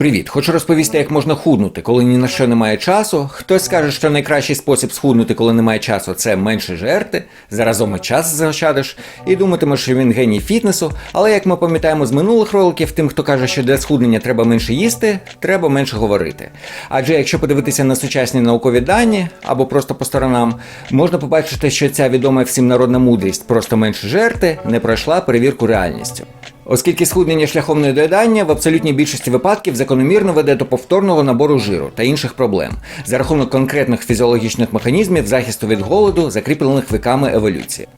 Привіт, хочу розповісти, як можна худнути, коли ні на що немає часу. Хтось скаже, що найкращий спосіб схуднути, коли немає часу, це менше жерти, заразом і час заощадиш, і думатимеш, що він геній фітнесу. Але як ми пам'ятаємо з минулих роликів, тим, хто каже, що для схуднення треба менше їсти, треба менше говорити. Адже якщо подивитися на сучасні наукові дані або просто по сторонам, можна побачити, що ця відома всім народна мудрість просто менше жерти не пройшла перевірку реальністю. Оскільки схуднення шляхом недоїдання в абсолютній більшості випадків закономірно веде до повторного набору жиру та інших проблем за рахунок конкретних фізіологічних механізмів захисту від голоду, закріплених віками еволюції.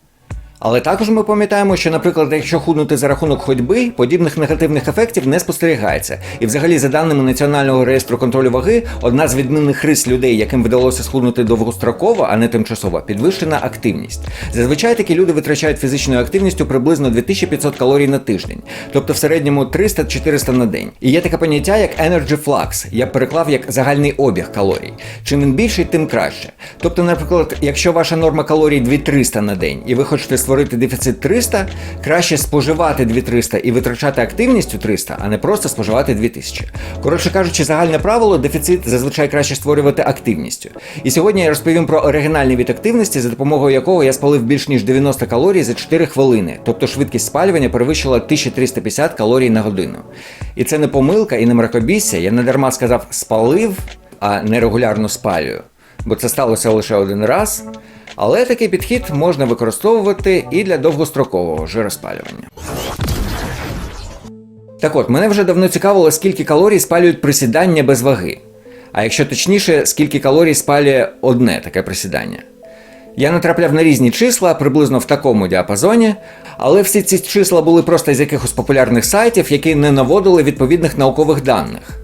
Але також ми пам'ятаємо, що, наприклад, якщо худнути за рахунок ходьби, подібних негативних ефектів не спостерігається. І взагалі, за даними Національного реєстру контролю ваги, одна з відмінних рис людей, яким вдалося схуднути довгостроково, а не тимчасово, підвищена активність. Зазвичай такі люди витрачають фізичною активністю приблизно 2500 калорій на тиждень, тобто в середньому 300-400 на день. І є таке поняття як energy flux, я переклав як загальний обіг калорій. Чим він більший, тим краще. Тобто, наприклад, якщо ваша норма калорій 2300 на день, і ви хочете створити дефіцит 300, краще споживати 2300 і витрачати активністю 300, а не просто споживати 2000. Коротше кажучи, загальне правило, дефіцит зазвичай краще створювати активністю. І сьогодні я розповім про оригінальний від активності, за допомогою якого я спалив більш ніж 90 калорій за 4 хвилини, тобто швидкість спалювання перевищила 1350 калорій на годину. І це не помилка і не мракобісся, я не дарма сказав спалив, а не регулярно спалюю. Бо це сталося лише один раз. Але такий підхід можна використовувати і для довгострокового жироспалювання. Так от, мене вже давно цікавило, скільки калорій спалюють присідання без ваги. А якщо точніше, скільки калорій спалює одне таке присідання. Я натрапляв на різні числа, приблизно в такому діапазоні, але всі ці числа були просто з якихось популярних сайтів, які не наводили відповідних наукових даних.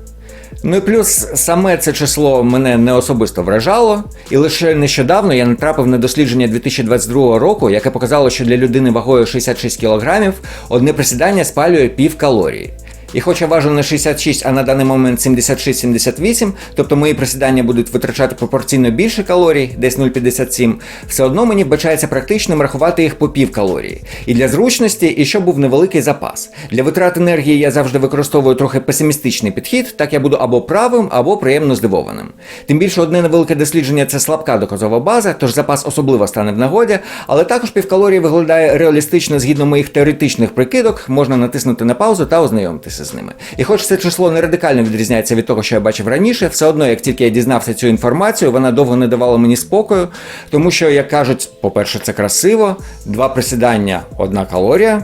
Ну і плюс саме це число мене не особисто вражало, і лише нещодавно я натрапив на дослідження 2022 року, яке показало, що для людини вагою 66 кг одне присідання спалює пів калорії. І хоч я важу не 66, а на даний момент 76-78, тобто мої присідання будуть витрачати пропорційно більше калорій, десь 0,57, все одно мені вбачається практичним рахувати їх по пів калорії. І для зручності, і щоб був невеликий запас. Для витрат енергії я завжди використовую трохи песимістичний підхід, так я буду або правим, або приємно здивованим. Тим більше одне невелике дослідження це слабка доказова база, тож запас особливо стане в нагоді, але також півкалорії виглядає реалістично згідно моїх теоретичних прикидок, можна натиснути на паузу та ознайомитися з ними. І хоч це число не радикально відрізняється від того, що я бачив раніше, все одно, як тільки я дізнався цю інформацію, вона довго не давала мені спокою, тому що, як кажуть, по-перше, це красиво, два присідання, одна калорія.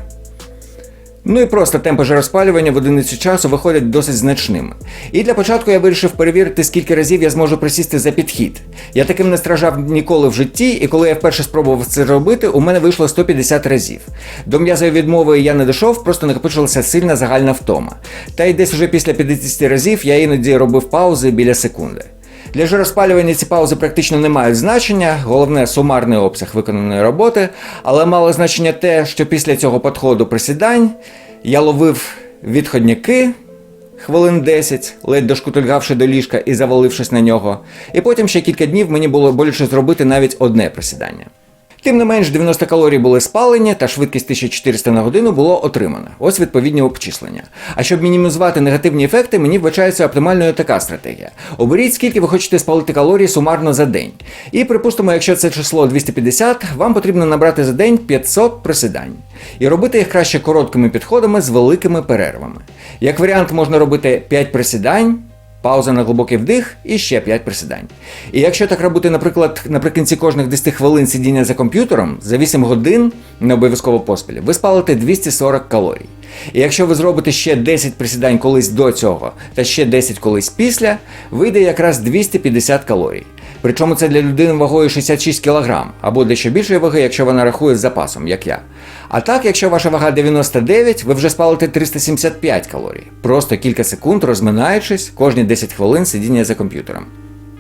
Ну і просто темпи жироспалювання в одиницю часу виходять досить значними. І для початку я вирішив перевірити, скільки разів я зможу присісти за підхід. Я таким не страждав ніколи в житті, і коли я вперше спробував це робити, у мене вийшло 150 разів. До м'язової відмови я не дійшов, просто накопичилася сильна загальна втома. Та й десь вже після 50 разів я іноді робив паузи біля секунди. Для жироспалювання ці паузи практично не мають значення, головне сумарний обсяг виконаної роботи, але мало значення те, що після цього підходу присідань я ловив відходняки хвилин 10, ледь дошкутильгавши до ліжка і завалившись на нього, і потім ще кілька днів мені було боляче зробити навіть одне присідання. Тим не менш, 90 калорій були спалені, та швидкість 1400 на годину було отримано. Ось відповідні обчислення. А щоб мінімізувати негативні ефекти, мені вбачається оптимальною така стратегія. Оберіть, скільки ви хочете спалити калорій сумарно за день. І припустимо, якщо це число 250, вам потрібно набрати за день 500 присідань. І робити їх краще короткими підходами з великими перервами. Як варіант, можна робити 5 присідань. Пауза на глибокий вдих і ще 5 присідань. І якщо так робити, наприклад, наприкінці кожних 10 хвилин сидіння за комп'ютером, за 8 годин, не обов'язково поспіль, ви спалите 240 калорій. І якщо ви зробите ще 10 присідань колись до цього, та ще 10 колись після, вийде якраз 250 калорій. Причому це для людини вагою 66 кг, або для ще більшої ваги, якщо вона рахує з запасом, як я. А так, якщо ваша вага 99, ви вже спалите 375 калорій. Просто кілька секунд розминаючись кожні 10 хвилин сидіння за комп'ютером.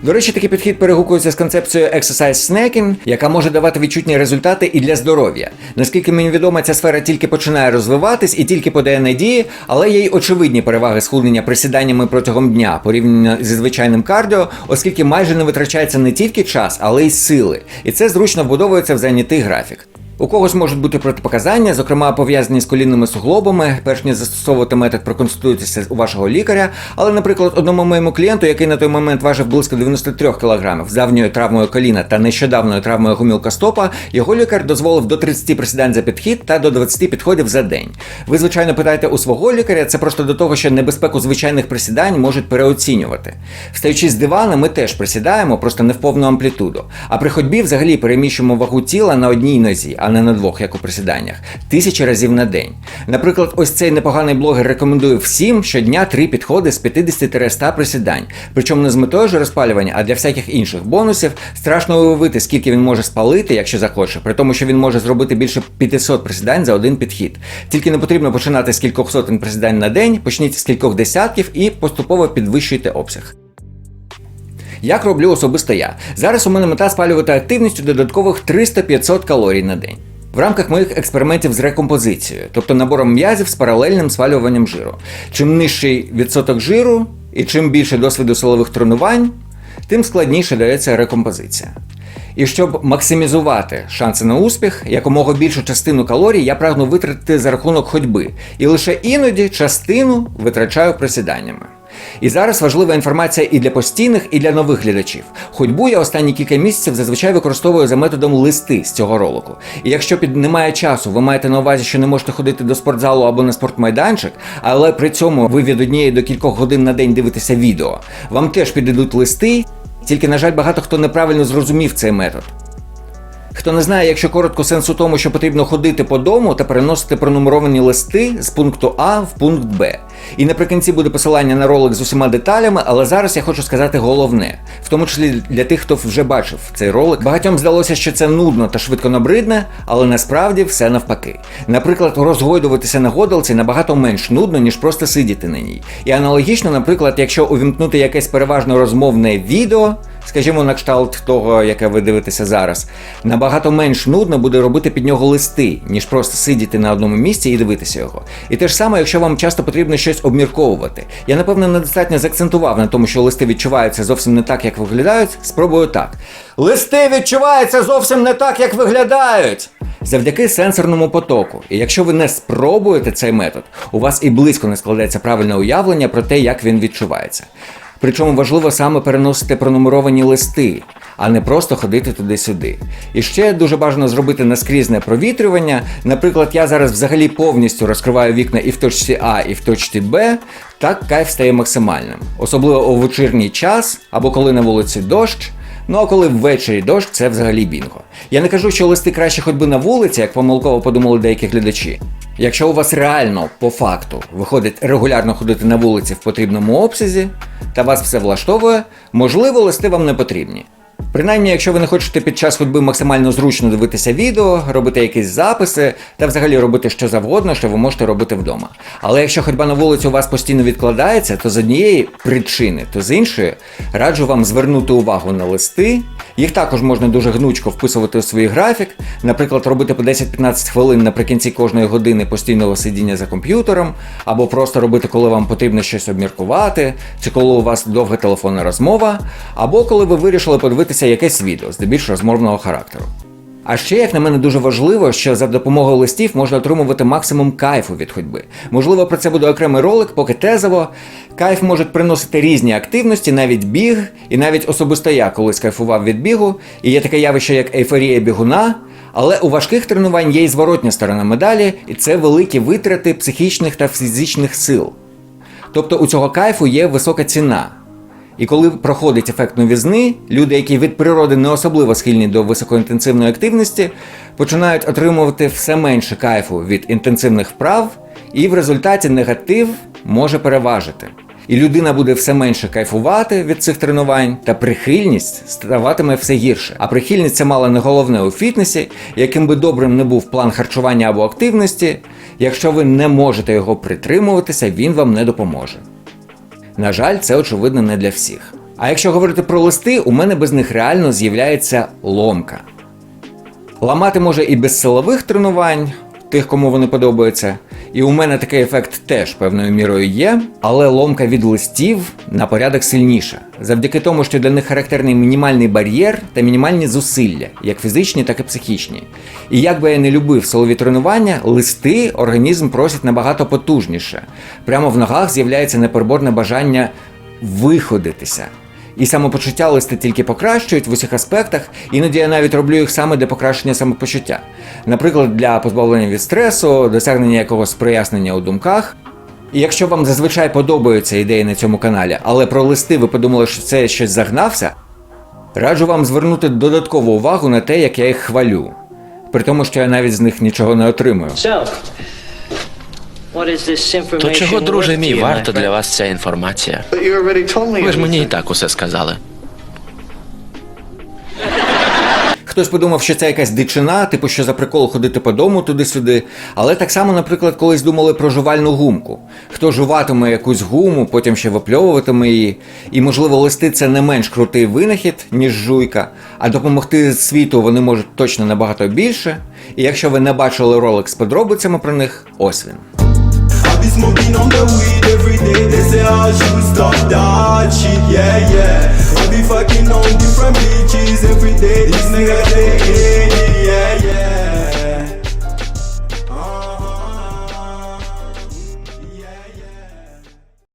До речі, такий підхід перегукується з концепцією exercise snacking, яка може давати відчутні результати і для здоров'я. Наскільки мені відомо, ця сфера тільки починає розвиватись і тільки подає надії, але є й очевидні переваги схуднення присіданнями протягом дня порівняно зі звичайним кардіо, оскільки майже не витрачається не тільки час, але й сили. І це зручно вбудовується в зайнятий графік. У когось можуть бути протипоказання, зокрема пов'язані з колінними суглобами, перш ніж застосовувати метод, проконсультуйтеся у вашого лікаря. Але, наприклад, одному моєму клієнту, який на той момент важив близько 93 кг з давньою травмою коліна та нещодавною травмою гумілка стопа, його лікар дозволив до 30 присідань за підхід та до 20 підходів за день. Ви, звичайно, питаєте у свого лікаря, це просто до того, що небезпеку звичайних присідань можуть переоцінювати. Встаючи з дивана, ми теж присідаємо, просто не в повну амплітуду. А при ходьбі взагалі переміщуємо вагу тіла на одній нозі, а не на двох, як у присіданнях, тисячі разів на день. Наприклад, ось цей непоганий блогер рекомендує всім щодня три підходи з 50-100 присідань. Причому не з метою ж розпалювання, а для всяких інших бонусів. Страшно уявити, скільки він може спалити, якщо захоче, при тому, що він може зробити більше 500 присідань за один підхід. Тільки не потрібно починати з кількох сотень присідань на день, почніть з кількох десятків і поступово підвищуйте обсяг. Як роблю особисто я? Зараз у мене мета спалювати активністю додаткових 300-500 калорій на день. В рамках моїх експериментів з рекомпозицією, тобто набором м'язів з паралельним спалюванням жиру. Чим нижчий відсоток жиру і чим більше досвіду силових тренувань, тим складніше дається рекомпозиція. І щоб максимізувати шанси на успіх, якомога більшу частину калорій я прагну витратити за рахунок ходьби, і лише іноді частину витрачаю присіданнями. І зараз важлива інформація і для постійних, і для нових глядачів. Ходьбу я останні кілька місяців зазвичай використовую за методом листи з цього ролику. І якщо під немає часу, ви маєте на увазі, що не можете ходити до спортзалу або на спортмайданчик, але при цьому ви від однієї до кількох годин на день дивитеся відео, вам теж підійдуть листи. Тільки, на жаль, багато хто неправильно зрозумів цей метод. Хто не знає, якщо коротко сенс у тому, що потрібно ходити по дому та переносити пронумеровані листи з пункту А в пункт Б. І наприкінці буде посилання на ролик з усіма деталями, але зараз я хочу сказати головне, в тому числі для тих, хто вже бачив цей ролик. Багатьом здалося, що це нудно та швидко набридне, але насправді все навпаки. Наприклад, розгойдуватися на гойдалці набагато менш нудно, ніж просто сидіти на ній. І аналогічно, наприклад, якщо увімкнути якесь переважно розмовне відео. Скажімо, на кшталт того, яке ви дивитеся зараз, набагато менш нудно буде робити під нього листи, ніж просто сидіти на одному місці і дивитися його. І те ж саме, якщо вам часто потрібно щось обмірковувати. Я, напевно, недостатньо заакцентував на тому, що листи відчуваються зовсім не так, як виглядають. Спробую так. Листи відчуваються зовсім не так, як виглядають. Завдяки сенсорному потоку. І якщо ви не спробуєте цей метод, у вас і близько не складеться правильне уявлення про те, як він відчувається. Причому важливо саме переносити пронумеровані листи, а не просто ходити туди-сюди. І ще дуже бажано зробити наскрізне провітрювання. Наприклад, я зараз взагалі повністю розкриваю вікна і в точці А, і в точці Б. Так кайф стає максимальним, особливо у вечірній час або коли на вулиці дощ. Ну а коли ввечері дощ, це взагалі бінго. Я не кажу, що листи краще хоч би на вулиці, як помилково подумали деякі глядачі. Якщо у вас реально по факту виходить регулярно ходити на вулиці в потрібному обсязі, та вас все влаштовує, можливо, листи вам не потрібні. Принаймні, якщо ви не хочете під час ходьби максимально зручно дивитися відео, робити якісь записи та взагалі робити що завгодно, що ви можете робити вдома. Але якщо ходьба на вулицю у вас постійно відкладається, то з однієї причини, то з іншої раджу вам звернути увагу на листи. Їх також можна дуже гнучко вписувати у свій графік, наприклад, робити по 10-15 хвилин наприкінці кожної години постійного сидіння за комп'ютером, або просто робити, коли вам потрібно щось обміркувати, чи коли у вас довга телефонна розмова, або коли ви вирішили подивитися якесь відео, здебільш розмовного характеру. А ще, як на мене, дуже важливо, що за допомогою листів можна отримувати максимум кайфу від ходьби. Можливо, про це буде окремий ролик, поки тезово. Кайф можуть приносити різні активності, навіть біг, і навіть особисто я колись кайфував від бігу, і є таке явище, як ейфорія бігуна. Але у важких тренувань є і зворотня сторона медалі, і це великі витрати психічних та фізичних сил. Тобто у цього кайфу є висока ціна. І коли проходить ефект новізни, люди, які від природи не особливо схильні до високоінтенсивної активності, починають отримувати все менше кайфу від інтенсивних вправ, і в результаті негатив може переважити. І людина буде все менше кайфувати від цих тренувань, та прихильність ставатиме все гірше. А прихильність це мало не головне у фітнесі, яким би добрим не був план харчування або активності. Якщо ви не можете його притримуватися, він вам не допоможе. На жаль, це очевидно не для всіх. А якщо говорити про листи, у мене без них реально з'являється ломка. Ламати може і без силових тренувань, тих, кому вони подобаються, І у мене такий ефект теж певною мірою є, але ломка від листів на порядок сильніша, завдяки тому, що для них характерний мінімальний бар'єр та мінімальні зусилля, як фізичні, так і психічні. І як би я не любив силові тренування, листи організм просить набагато потужніше. Прямо в ногах з'являється непереборне бажання виходитися. І самопочуття листи тільки покращують в усіх аспектах, іноді я навіть роблю їх саме для покращення самопочуття. Наприклад, для позбавлення від стресу, досягнення якогось прояснення у думках. І якщо вам зазвичай подобаються ідеї на цьому каналі, але про листи ви подумали, що це щось загнався, раджу вам звернути додаткову увагу на те, як я їх хвалю. При тому, що я навіть з них нічого не отримую. То чого, друже мій, варто для вас ця інформація? But you already told me. Ви ж мені і так усе сказали. Хтось подумав, що це якась дичина, типу, що за прикол ходити по дому туди-сюди. Але так само, наприклад, колись думали про жувальну гумку. Хто жуватиме якусь гуму, потім ще випльовуватиме її. І, можливо, листи це не менш крутий винахід, ніж жуйка, а допомогти світу вони можуть точно набагато більше. І якщо ви не бачили ролик з подробицями про них, ось він. Be smoking on the weed every day. They say I should stop that shit, yeah, yeah. I be fucking on different bitches every day. These niggas they